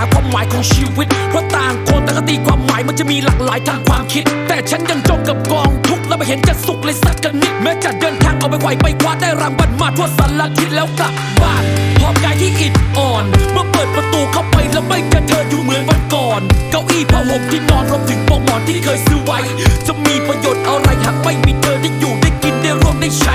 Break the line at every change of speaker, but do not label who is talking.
าความหมา
ยของชีวิต เพราะต่างคนแต่างก็ตีความหมายมันจะมีหลากหลายทางความคิด แต่ฉันยังจมกับกองทุกข์และไม่เห็นจะสุขเลยสักกันนิด แม้จะเดินทางเอาไปไหวไปคว้าได้รางวัลมาทั่วสารทิศแล้วกลับบ้านพร้อมกายที่อิดอ่อน เมื่อเปิดประตูเข้าไปแล้วไม่เจอเธออยู่เหมือนวันก่อน เก้าอี้ผ้าห่มที่นอนรวมถึงปอกหมอนที่เคยซื้อไว้ จะมีประโยชน์อะไรหากไม่มีเธอได้อยู่ได้กินได้ร่วมได้ใช้